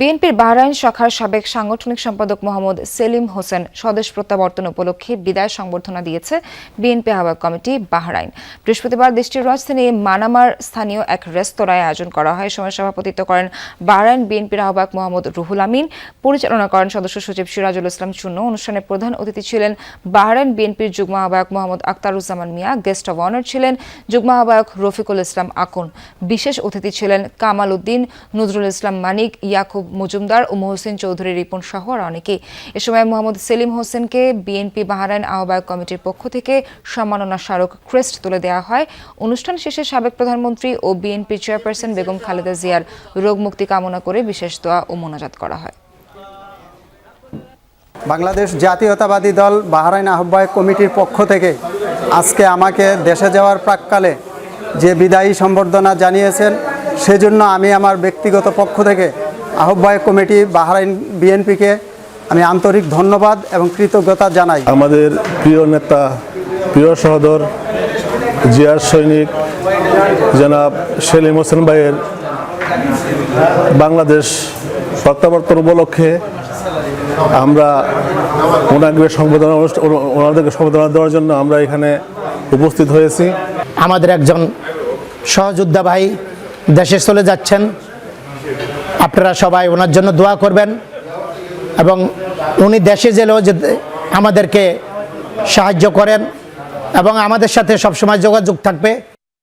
বিএনপির বাহরাইন শাখার সাবেক সাংগঠনিক সম্পাদক মোহাম্মদ সেলিম হোসেন স্বদেশ প্রত্যাবর্তন উপলক্ষে বিদায় সংবর্ধনা দিয়েছে বিএনপি আহ্বায়ক কমিটি বাহরাইন। বৃহস্পতিবার দেশটির রাজধানী মানামার স্থানীয় এক রেস্তোরাঁয় আয়োজন করা হয়। সময় সভাপতিত্ব করেন বাহরাইন বিএনপির আহ্বায়ক মোহাম্মদ রুহুল আমিন। পরিচালনা করেন সদস্য সচিব সিরাজুল ইসলাম চুন্নু অনুষ্ঠানে প্রধান অতিথি ছিলেন বাহরাইন বিএনপির যুগ্ম আহ্বায়ক Mohammad Aktaruzzaman Mia. Guest of honour ছিলেন যুগ্ম আহ্বায়ক রফিকুল ইসলাম আকন। বিশেষ অতিথি ছিলেন কামাল উদ্দিন, নজরুল ইসলাম মানিক, ইয়াকুব মজুমদার ও মহসিন চৌধুরী, রিপন সহ আর অনেকে এ সময় মোহাম্মদ সেলিম হোসেনকে বিএনপি বাহারাইন আহ্বায়ক কমিটির পক্ষ থেকে সম্মাননা স্মারক ক্রেস্ট তুলে দেওয়া হয়। অনুষ্ঠান শেষে সাবেক প্রধানমন্ত্রী ও বিএনপি চেয়ারপারসন বেগম খালেদা জিয়ার রোগ মুক্তি কামনা করে বিশেষ দোয়া ও মোনাজাত করা হয়। বাংলাদেশ জাতীয়তাবাদী দল বাহরাইন আহ্বায়ক কমিটির পক্ষ থেকে আজকে আমাকে দেশে যাওয়ার প্রাককালে যে বিদায়ী সম্বর্ধনা জানিয়েছেন, সেজন্য আমি আমার ব্যক্তিগত পক্ষ থেকে আহ্বায়ক কমিটি বাহরাইন বিএনপিকে আমি আন্তরিক ধন্যবাদ এবং কৃতজ্ঞতা জানাই। আমাদের প্রিয় নেতা প্রিয় সহদর জিয়ার সৈনিক জনাব সেলিম হোসেন ভাইয়ের বাংলাদেশ প্রত্যাবর্তন উপলক্ষে আমরা ওনাকে সম্বোধনা ওনাদেরকে সম্বোধনা দেওয়ার জন্য আমরা এখানে উপস্থিত হয়েছি। আমাদের একজন সহযোদ্ধা ভাই দেশে চলে যাচ্ছেন। আপনারা সবাই ওনার জন্য দোয়া করবেন এবং উনি দেশে গেলেও যে আমাদেরকে সাহায্য করেন এবং আমাদের সাথে সবসময় যোগাযোগ থাকবে।